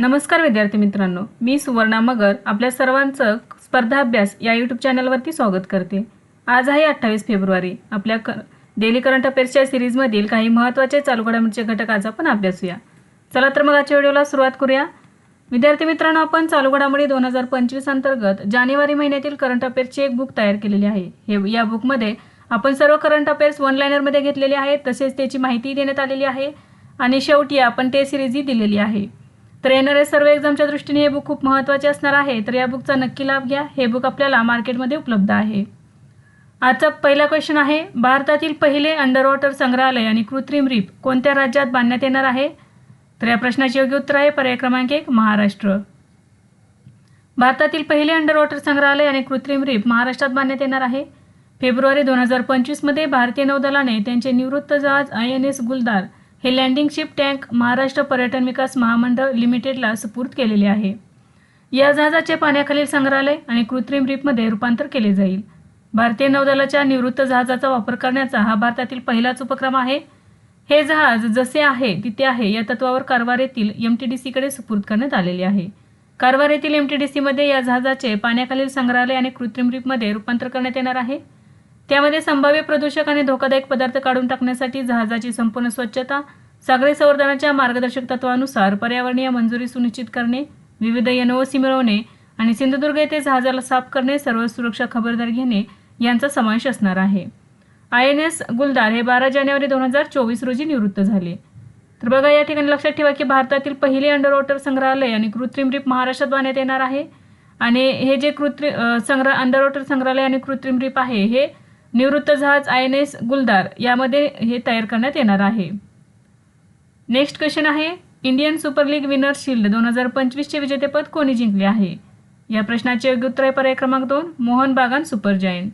नमस्कार विद्यार्थी मित्रांनो मी सुवर्णा मगर आपल्या सर्वांचं स्पर्धा अभ्यास या यूट्यूब चॅनलवरती स्वागत करते. आज आहे अठ्ठावीस फेब्रुवारी. आपल्या क डेली करंट अफेअर्सच्या सिरीजमधील काही महत्त्वाचे चालू घडामोडीचे घटक आज आपण अभ्यासूया. चला तर मग आजच्या व्हिडिओला सुरुवात करूया. विद्यार्थी मित्रांनो आपण चालू घडामोडी दोन हजार पंचवीस अंतर्गत जानेवारी महिन्यातील करंट अफेअर्सची एक बुक तयार केलेली आहे. हे या बुकमध्ये आपण सर्व करंट अफेअर्स वन लायनरमध्ये घेतलेले आहेत तसेच त्याची माहिती देण्यात आलेली आहे आणि शेवटी आपण ते सिरीजही दिलेली आहे. तर येणाऱ्या सर्व एक्झामच्या दृष्टीने हे बुक खूप महत्त्वाचे असणार आहे. तर या बुकचा नक्की लाभ घ्या. हे बुक आपल्याला मार्केटमध्ये उपलब्ध आहे. आजचा पहिला क्वेश्चन आहे भारतातील पहिले अंडर वॉटर संग्रहालय आणि कृत्रिम रीप कोणत्या राज्यात बांधण्यात येणार आहे? तर या प्रश्नाचे योग्य उत्तर आहे पर्याय क्रमांक एक महाराष्ट्र. भारतातील पहिले अंडर वॉटर संग्रहालय आणि कृत्रिम रीप महाराष्ट्रात बांधण्यात येणार आहे. फेब्रुवारी दोन हजार पंचवीसमध्ये भारतीय नौदलाने त्यांचे निवृत्त जहाज आय एन एस गुलदार हे लँडिंग शिप टँक महाराष्ट्र पर्यटन विकास महामंडळ लिमिटेडला सुपूर्द केलेले आहे. या जहाजाचे पाण्याखालील संग्रहालय आणि कृत्रिम रीपमध्ये रूपांतर केले जाईल. भारतीय नौदलाच्या निवृत्त जहाजाचा वापर करण्याचा हा भारतातील पहिलाच उपक्रम आहे. हे जहाज जसे आहे तिथे आहे या तत्वावर कारवार येथील एम टी डी सीकडे सुपूर्द करण्यात आलेले आहे. कारवार येथील एम टी डी सीमध्ये या जहाजाचे पाण्याखालील संग्रहालय आणि कृत्रिम रीपमध्ये रूपांतर करण्यात येणार आहे. त्यामध्ये संभाव्य प्रदूषक आणि धोकादायक पदार्थ काढून टाकण्यासाठी जहाजाची संपूर्ण स्वच्छता सागरी संवर्धनाच्या मार्गदर्शक तत्वानुसार पर्यावरणीय मंजुरी सुनिश्चित करणे विविध एनओसी मिळवणे आणि सिंधुदुर्ग येथे जहाजाला साफ करणे सर्व सुरक्षा खबरदारी घेणे यांचा समावेश असणार आहे. आय एन एस गुलदार हे बारा जानेवारी दोन हजार चोवीस रोजी निवृत्त झाले. तर बघा या ठिकाणी लक्षात ठेवा की भारतातील पहिले अंडर वॉटर संग्रहालय आणि कृत्रिम रीप महाराष्ट्रात बांधण्यात येणार आहे. आणि हे जे कृत्रिम संग्रह अंडर वॉटर संग्रहालय आणि कृत्रिम रीप आहे हे निवृत्त जहाज आय एन एस गुलदार यामध्ये हे तयार करण्यात येणार आहे. नेक्स्ट क्वेश्चन आहे Indian super league winner shield दोन हजार पंचवीसचे विजेतेपद कोणी जिंकले आहे? या प्रश्नाचे योग्य उत्तर आहे पर्याय क्रमांक दोन मोहन बागान सुपर जायंट.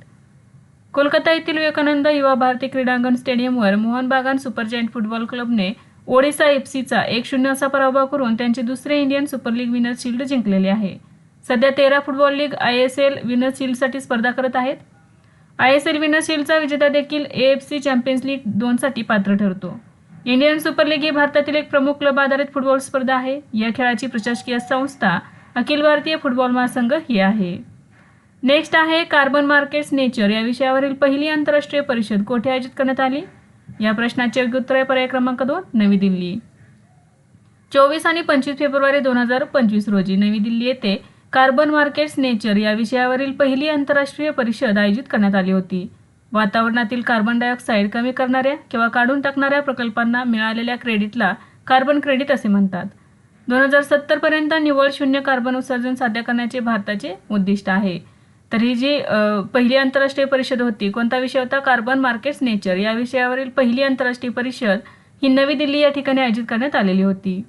कोलकाता येथील विवेकानंद युवा भारती क्रीडांगण स्टेडियमवर Mohun Bagan super giant football क्लबने Odisha F सीचा एक शून्य असा पराभव करून त्यांचे दुसरे Indian super league winner shield जिंकलेले आहे. सध्या तेरा football league I S L winner शिल्डसाठी स्पर्धा करत आहेत. आय एस एल विनर शिल्डचा विजेता देखील A F C champions league दोनसाठी पात्र ठरतो. इंडियन सुपर लीग ही भारतातील एक प्रमुख क्लब आधारित फुटबॉल स्पर्धा आहे. या खेळाची प्रशासकीय संस्था अखिल भारतीय फुटबॉल महासंघ ही आहे. नेक्स्ट आहे कार्बन मार्केट्स नेचर या विषयावरील पहिली आंतरराष्ट्रीय परिषद कोठे आयोजित करण्यात आली? या प्रश्नाचे योग्य उत्तर आहे पर्याय क्रमांक दोन नवी दिल्ली. चोवीस आणि पंचवीस फेब्रुवारी दोन हजार पंचवीस रोजी नवी दिल्ली येथे कार्बन मार्केट्स नेचर या विषयावरील पहिली आंतरराष्ट्रीय परिषद आयोजित करण्यात आली होती. वातावरणातील कार्बन डायऑक्साईड कमी करणाऱ्या किंवा काढून टाकणाऱ्या प्रकल्पांना मिळालेल्या क्रेडिटला कार्बन क्रेडिट असे म्हणतात. दोन हजार सत्तरपर्यंत निव्वळ शून्य कार्बन उत्सर्जन साध्य करण्याचे भारताचे उद्दिष्ट आहे. तर ही जी पहिली आंतरराष्ट्रीय परिषद होती कोणता विषय होता? कार्बन मार्केट्स नेचर या विषयावरील पहिली आंतरराष्ट्रीय परिषद ही नवी दिल्ली या ठिकाणी आयोजित करण्यात आलेली होती.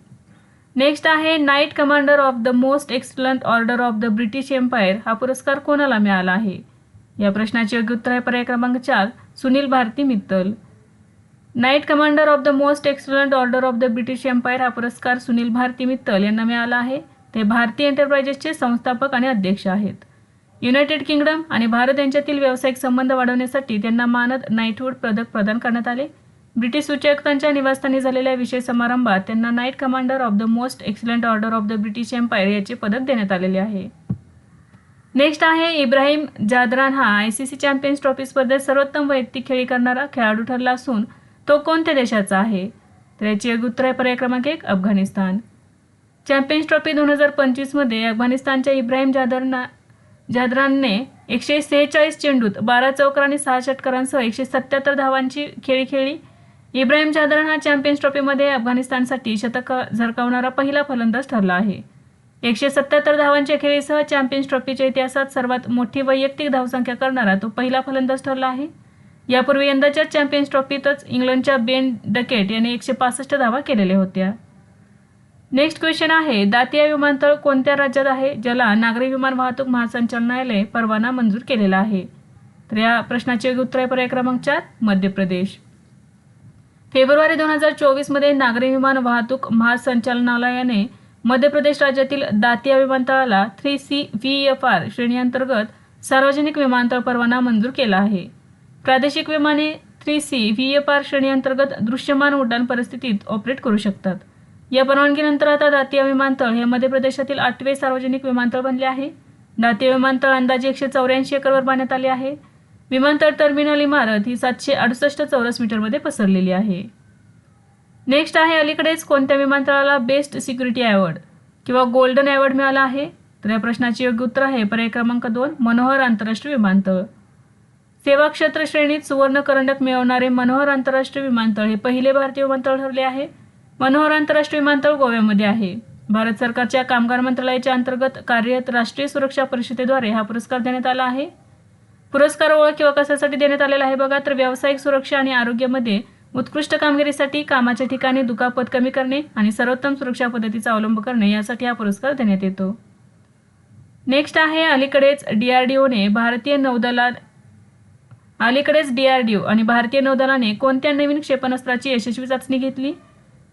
नेक्स्ट आहे knight commander of the most excellent order of the British empire हा पुरस्कार कोणाला मिळाला आहे? या प्रश्नाचे योग्य उत्तर आहे पर्याय क्रमांक चार Sunil Bharti Mittal. Knight commander of the most excellent order of the British empire हा पुरस्कार सुनील भारती मित्तल यांना मिळाला आहे. ते भारतीय एंटरप्राइजेसचे संस्थापक आणि अध्यक्ष आहेत. युनायटेड किंगडम आणि भारत यांच्यातील व्यावसायिक संबंध वाढवण्यासाठी त्यांना मानद नाईटहूड पदक प्रदान करण्यात आले. ब्रिटिश उच्चायुक्तांच्या निवासस्थानी झालेल्या विशेष समारंभात त्यांना knight commander of the most excellent order of the British empire याचे पदक देण्यात आलेले आहे. नेक्स्ट आहे इब्राहिम जादरान हा I C C champions trophy स्पर्धेत सर्वोत्तम वैयक्तिक खेळी करणारा खेळाडू ठरला असून तो कोणत्या देशाचा आहे? तर याची एक उत्तर आहे पर्याय क्रमांक एक अफगाणिस्तान. चॅम्पियन्स ट्रॉफी दोन हजार पंचवीसमध्ये अफगाणिस्तानच्या इब्राहिम जादरना जादरानने एकशे सेहेचाळीस चेंडूत बारा चौकार आणि सहा षटकारांसह एकशे सत्याहत्तर धावांची खेळी खेळली. इब्राहिम जादरान हा चॅम्पियन्स ट्रॉफीमध्ये अफगाणिस्तानसाठी शतक झळकावणारा पहिला फलंदाज ठरला आहे. एकशे सत्याहत्तर धावांच्या खेळीसह चॅम्पियन्स ट्रॉफीच्या इतिहासात सर्वात मोठी वैयक्तिक धावसंख्या करणारा तो पहिला फलंदाज ठरला आहे. यापूर्वी यंदाच्या चॅम्पियन्स ट्रॉफीतच इंग्लंडच्या बेन डकेट याने एकशे पासष्ट धावा केलेल्या होत्या. नेक्स्ट क्वेश्चन आहे दातिया विमानतळ कोणत्या राज्यात आहे ज्याला नागरी विमान वाहतूक महासंचालनालय परवाना मंजूर केलेला आहे? तर या प्रश्नाचे उत्तर आहे पर्याय क्रमांक चार मध्य प्रदेश. फेब्रुवारी दोन हजार चोवीसमध्ये नागरी विमान वाहतूक महासंचालनालयाने मध्य प्रदेश राज्यातील दातिया विमानतळाला three C V F R श्रेणीअंतर्गत सार्वजनिक विमानतळ परवाना मंजूर केला आहे. प्रादेशिक विमाने three C V F R श्रेणीअंतर्गत दृश्यमान उड्डाण परिस्थितीत ऑपरेट करू शकतात. या परवानगीनंतर आता दातिया विमानतळ हे मध्य प्रदेशातील आठवे सार्वजनिक विमानतळ बनले आहे. दातिया विमानतळ अंदाजे एकशे चौऱ्याऐंशी एकरवर बांधण्यात आले आहे. विमानतळ टर्मिनल इमारत ही सातशे अडुसष्ट चौरस मीटरमध्ये पसरलेली आहे. नेक्स्ट आहे अलीकडेच कोणत्या विमानतळाला बेस्ट सिक्युरिटी अवॉर्ड किंवा गोल्डन अवॉर्ड मिळाला आहे? तर या प्रश्नाचे योग्य उत्तर आहे पर्याय क्रमांक दोन मनोहर आंतरराष्ट्रीय विमानतळ. सेवा क्षेत्र श्रेणीत सुवर्ण करंडक मिळवणारे मनोहर आंतरराष्ट्रीय विमानतळ हे पहिले भारतीय विमानतळ ठरले आहे. मनोहर आंतरराष्ट्रीय विमानतळ गोव्यामध्ये आहे. भारत सरकारच्या कामगार मंत्रालयाच्या अंतर्गत कार्यरत राष्ट्रीय सुरक्षा परिषदेद्वारे हा पुरस्कार देण्यात आला आहे. पुरस्कार ओळख किंवा कशासाठी देण्यात आलेला आहे बघा तर व्यावसायिक सुरक्षा आणि आरोग्यामध्ये उत्कृष्ट कामगिरीसाठी कामाच्या ठिकाणी दुखापत कमी करणे आणि सर्वोत्तम सुरक्षा पद्धतीचा अवलंब करणे यासाठी हा पुरस्कार देण्यात येतो. नेक्स्ट आहे अलीकडेच डी आर डी ओने भारतीय नौदला अलीकडेच डी आर डी ओ आणि भारतीय नौदलाने कोणत्या नवीन क्षेपणास्त्राची यशस्वी चाचणी घेतली?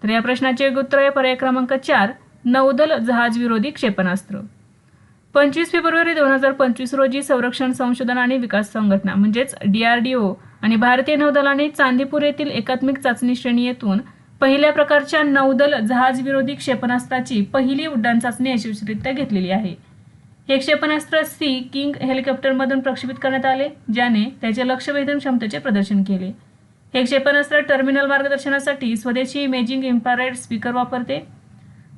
तर या प्रश्नाचे उत्तर आहे पर्याय क्रमांक चार नौदल जहाज विरोधी क्षेपणास्त्र. पंचवीस फेब्रुवारी दोन हजार पंचवीस रोजी संरक्षण संशोधन आणि विकास संघटना म्हणजेच डी आर डी ओ आणि भारतीय नौदलाने चांदीपूर येथील एकात्मिक चाचणी श्रेणी येथून पहिल्या प्रकारच्या नौदल जहाज विरोधी क्षेपणास्त्राची पहिली उड्डाण चाचणी यशस्वीरित्या घेतलेली आहे. हे क्षेपणास्त्र सी किंग हेलिकॉप्टरमधून प्रक्षेपित करण्यात आले ज्याने त्याचे लक्षवेधन क्षमतेचे प्रदर्शन केले. हे क्षेपणास्त्र टर्मिनल मार्गदर्शनासाठी स्वदेशी इमेजिंग इन्फ्रारेड स्पीकर वापरते.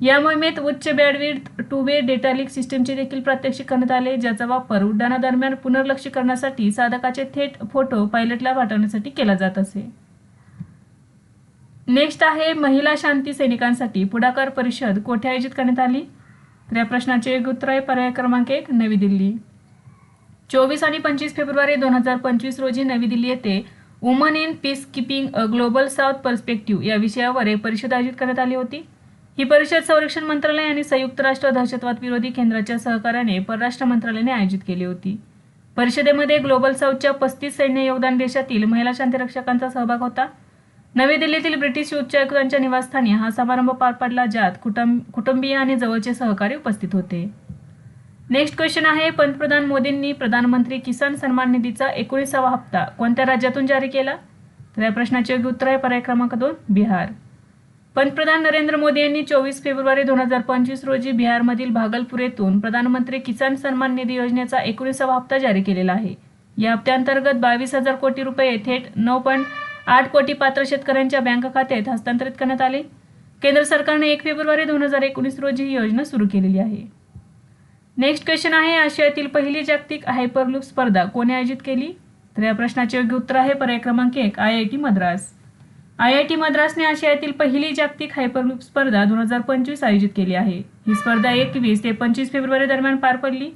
या मोहिमेत उच्च bandwidth two way data link सिस्टमचे देखील प्रात्यक्षिक करण्यात आले ज्याचा वापर उड्डाणादरम्यान पुनर्लक्ष करण्यासाठी साधकाचे थेट फोटो पायलटला पाठवण्यासाठी केला जात असे. नेक्स्ट आहे महिला शांती सैनिकांसाठी पुढाकार परिषद कोठे आयोजित करण्यात आली? तर या प्रश्नाचे एक उत्तर आहे पर्याय क्रमांक एक नवी दिल्ली. चोवीस आणि पंचवीस फेब्रुवारी दोन हजार पंचवीस रोजी नवी दिल्ली येथे women in peacekeeping a global south perspective या विषयावर एक परिषद आयोजित करण्यात आली होती. ही परिषद संरक्षण मंत्रालय आणि संयुक्त राष्ट्र दहशतवाद विरोधी केंद्राच्या सहकार्याने परराष्ट्र मंत्रालयाने आयोजित केली होती. परिषदेमध्ये ग्लोबल साऊथच्या पस्तीस सैन्य योगदान देशातील महिला शांतीरक्षकांचा सहभाग होता. नवी दिल्लीतील ब्रिटिश उच्चायुक्तांच्या निवासस्थानी हा समारंभ पार पडला ज्यात कुटुंब कुटुंबीय आणि जवळचे सहकारी उपस्थित होते. नेक्स्ट क्वेश्चन आहे पंतप्रधान मोदींनी प्रधानमंत्री किसान सन्मान निधीचा एकोणीसावा हप्ता कोणत्या राज्यातून जारी केला? तर या प्रश्नाचे योग्य उत्तर आहे पर्याय क्रमांक दोन बिहार. पंतप्रधान नरेंद्र मोदी यांनी चोवीस फेब्रुवारी दोन हजार पंचवीस रोजी बिहारमधील भागलपूर येथून प्रधानमंत्री किसान सन्मान निधी योजनेचा एकोणीसावा हप्ता जारी केलेला आहे. या हप्त्यांतर्गत बावीस हजार कोटी रुपये थेट नऊ पॉईंट आठ कोटी पात्र शेतकऱ्यांच्या बँक खात्यात हस्तांतरित करण्यात आले. केंद्र सरकारने एक फेब्रुवारी दोन हजार एकोणीस रोजी ही योजना सुरू केलेली आहे. नेक्स्ट क्वेश्चन आहे आशियातील पहिली जागतिक हायपरलूप स्पर्धा कोणी आयोजित केली? तर या प्रश्नाचे योग्य उत्तर आहे पर्याय क्रमांक एक I I T Madras. I I T मद्रासने आशियातील पहिली जागतिक हायपरलूप स्पर्धा दोन हजार पंचवीस आयोजित केली आहे. ही स्पर्धा एकवीस ते पंचवीस फेब्रुवारी दरम्यान पार पडली.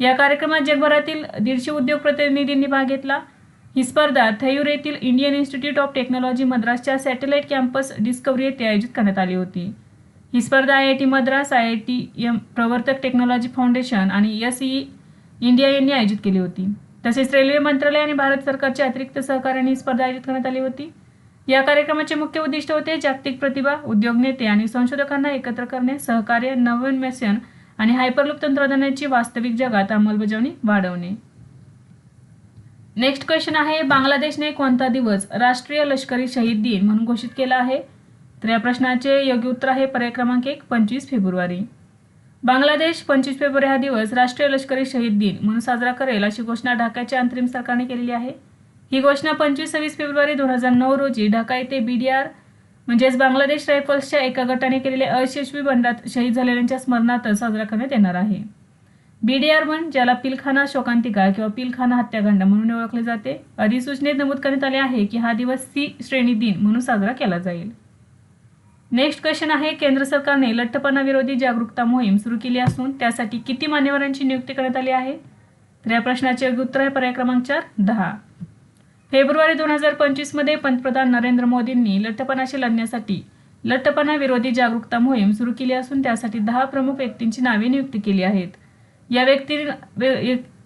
या कार्यक्रमात जगभरातील दीडशे उद्योग प्रतिनिधींनी भाग घेतला. ही स्पर्धा थयूर येथील इंडियन इन्स्टिट्यूट ऑफ टेक्नॉलॉजी मद्रासच्या सॅटेलाइट कॅम्पस डिस्कवरी येथे आयोजित करण्यात आली होती. ही स्पर्धा I I T Madras I I T M प्रवर्तक टेक्नॉलॉजी फाउंडेशन आणि एस ई इंडिया यांनी आयोजित केली होती. तसेच रेल्वे मंत्रालय आणि भारत सरकारच्या अतिरिक्त सहकार्याने ही स्पर्धा आयोजित करण्यात आली होती. या कार्यक्रमाचे मुख्य उद्दिष्ट होते जागतिक प्रतिभा उद्योग नेते आणि संशोधकांना एकत्र करणे सहकार्य नवोन्मेषण आणि हायपरलूप तंत्रज्ञानाची वास्तविक जगात अंमलबजावणी वाढवणे. नेक्स्ट क्वेश्चन आहे बांगलादेशने कोणता दिवस राष्ट्रीय लष्करी शहीद दिन म्हणून घोषित केला आहे? तर या प्रश्नाचे योग्य उत्तर आहे पर्याय क्रमांक एक पंचवीस फेब्रुवारी. बांगलादेश पंचवीस फेब्रुवारी हा दिवस राष्ट्रीय लष्करी शहीद दिन म्हणून साजरा करेल अशी घोषणा ढाक्याच्या अंतरिम सरकारने केलेली आहे. ही घोषणा पंचवीस सव्वीस फेब्रुवारी दोन हजार नऊ रोजी ढाका येथे बी डी आर म्हणजेच बांगलादेश रायफल्सच्या एका गटाने केलेल्या अयशस्वी बंडात शहीद झालेल्यांच्या स्मरणार्थ साजरा करण्यात येणार आहे. बी डी आर वन ज्याला पिलखाना शोकांतिका किंवा पिलखाना हत्याकांड म्हणून ओळखले जाते अधिसूचनेत नमूद करण्यात आले आहे की हा दिवस सी श्रेणी दिन म्हणून साजरा केला जाईल. नेक्स्ट क्वेश्चन आहे केंद्र सरकारने लठ्ठपणा विरोधी जागरूकता मोहीम सुरू केली असून त्यासाठी किती मान्यवरांची नियुक्ती करण्यात आली आहे? तर या प्रश्नाचे उत्तर आहे पर्याय क्रमांक चार दहा. फेब्रुवारी दोन हजार पंचवीसमध्ये पंतप्रधान नरेंद्र मोदींनी लठ्ठपणाशी लढण्यासाठी लठ्ठपणा विरोधी जागरूकता मोहीम सुरू केली असून त्यासाठी दहा प्रमुख व्यक्तींची नावे नियुक्ती केली आहेत. या व्यक्ती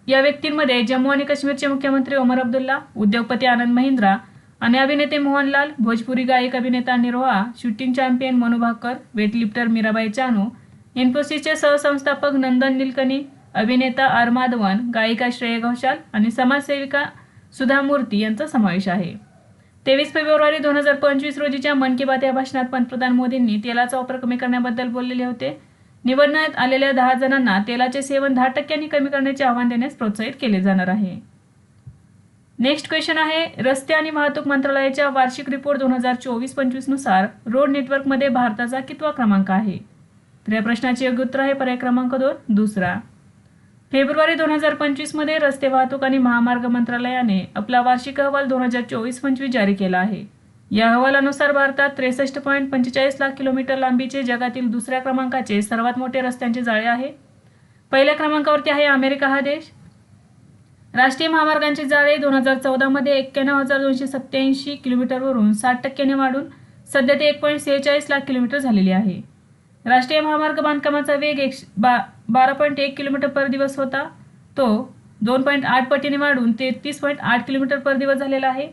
या व्यक्तींमध्ये जम्मू आणि काश्मीरचे मुख्यमंत्री ओमर अब्दुल्ला उद्योगपती आनंद महिंद्रा आणि अभिनेते मोहनलाल भोजपुरी गायक अभिनेता निरोहा shooting champion Manu Bhaker weightlifter Mirabai Chanu इन्फोसिसचे सहसंस्थापक नंदन निलकनी अभिनेता आर माधवन गायिका श्रेय घोषाल आणि समाजसेविका सुधा मूर्ती यांचा समावेश आहे. तेवीस फेब्रुवारी दोन हजार पंचवीस रोजीच्या मन की बात या भाषणात पंतप्रधान मोदींनी तेलाचा वापर कमी करण्याबद्दल बोललेले होते. निवडण्यात आलेल्या दहा जणांना तेलाचे सेवन दहा टक्क्यांनी कमी करण्याचे आव्हान देण्यास प्रोत्साहित केले जाणार आहे. नेक्स्ट क्वेश्चन आहे रस्ते आणि वाहतूक मंत्रालयाच्या वार्षिक रिपोर्ट दोन हजार चोवीस पंचवीसनुसार रोड नेटवर्कमध्ये भारताचा कितवा क्रमांक आहे? तर या प्रश्नाचे योग्य उत्तर आहे पर्याय क्रमांक दोन दुसरा. फेब्रुवारी दोन हजार पंचवीसमध्ये रस्ते वाहतूक आणि महामार्ग मंत्रालयाने आपला वार्षिक अहवाल दोन हजार चोवीस पंचवीस जारी केला आहे. या अहवालानुसार भारतात त्रेसष्ट पॉईंट पंचेचाळीस लाख किलोमीटर लांबीचे जगातील दुसऱ्या क्रमांकाचे सर्वात मोठे रस्त्यांचे जाळे आहे. पहिल्या क्रमांकावरती आहे अमेरिका हा देश. राष्ट्रीय महामार्गांचे जाळे दोन हजार चौदामध्ये एक्क्याण्णव हजार दोनशे सत्त्याऐंशी किलोमीटरवरून साठ टक्क्याने वाढून सध्या ते एक पॉईंट सेहेचाळीस लाख किलोमीटर झालेले आहे. राष्ट्रीय महामार्ग बांधकामाचा वेग एक बा बारा पॉईंट एक किलोमीटर पर दिवस होता. तो दोन पॉईंट आठ पटीने वाढून तेहतीस पॉईंट आठ किलोमीटर पर दिवस झालेला आहे.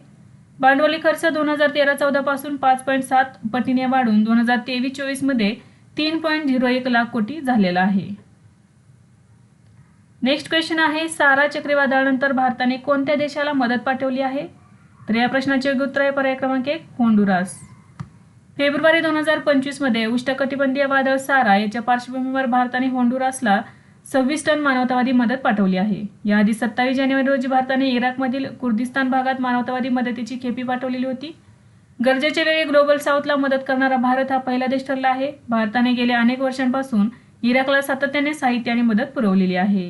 भांडवली खर्च दोन हजार तेरा चौदापासून पाच पॉईंट सात पटीने वाढून दोन हजार तेवीस चोवीसमध्ये तीन पॉईंट झिरो एक लाख कोटी झालेला आहे. नेक्स्ट क्वेश्चन आहे सारा चक्रीवादळानंतर भारताने कोणत्या देशाला मदत पाठवली आहे? तर या प्रश्नाचे योग्य उत्तर आहे पर्याय क्रमांक एक होंडुरास. फेब्रुवारी दोन हजार पंचवीसमध्ये उष्णकटिबंधीय वादळ सारा याच्या पार्श्वभूमीवर भारताने होंडुरासला सव्वीस टन मानवतावादी मदत पाठवली आहे. याआधी सत्तावीस जानेवारी रोजी भारताने इराकमधील कुर्दिस्तान भागात मानवतावादी मदतीची खेपी पाठवलेली होती. गरजेच्या वेळी ग्लोबल साऊथला मदत करणारा भारत हा पहिला देश ठरला आहे. भारताने गेल्या अनेक वर्षांपासून इराकला सातत्याने साहित्य आणि मदत पुरवलेली आहे.